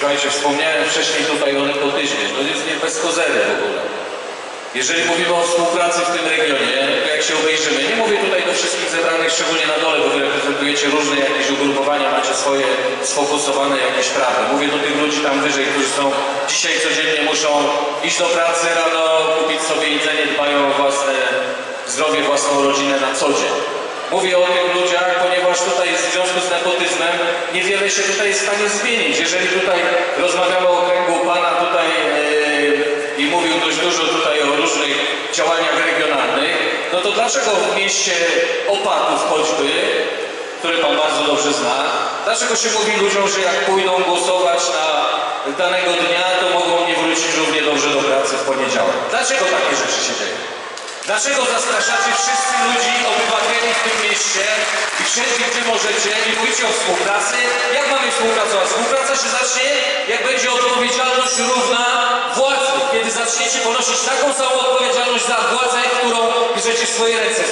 Słuchajcie, wspomniałem wcześniej tutaj o nepotyzmie. To jest nie bez kozery w ogóle. Jeżeli mówimy o współpracy w tym regionie, jak się obejrzymy, nie mówię tutaj do wszystkich zebranych, szczególnie na dole, bo wy reprezentujecie różne jakieś ugrupowania, macie swoje sfokusowane jakieś sprawy. Mówię do tych ludzi tam wyżej, którzy są dzisiaj codziennie muszą iść do pracy rano, kupić sobie jedzenie, dbają o własne zdrowie, własną rodzinę na co dzień. Mówię o tych ludziach, niewiele się tutaj w stanie zmienić. Jeżeli tutaj rozmawiamy o kręgu Pana tutaj yy, i mówił dość dużo tutaj o różnych działaniach regionalnych, no to dlaczego w mieście Opatów choćby, które Pan bardzo dobrze zna, dlaczego się mówi ludziom, że jak pójdą głosować na danego dnia, to mogą nie wrócić równie dobrze do pracy w poniedziałek? Dlaczego takie rzeczy się dzieją? Dlaczego zastraszacie wszyscy ludzi, obywateli mieście i wszędzie, gdzie możecie i mówicie o współpracy? Jak mamy współpracować? Współpraca się zacznie, jak będzie odpowiedzialność równa władzy. Kiedy zaczniecie ponosić taką samą odpowiedzialność za władzę, którą bierzecie w swoje ręce.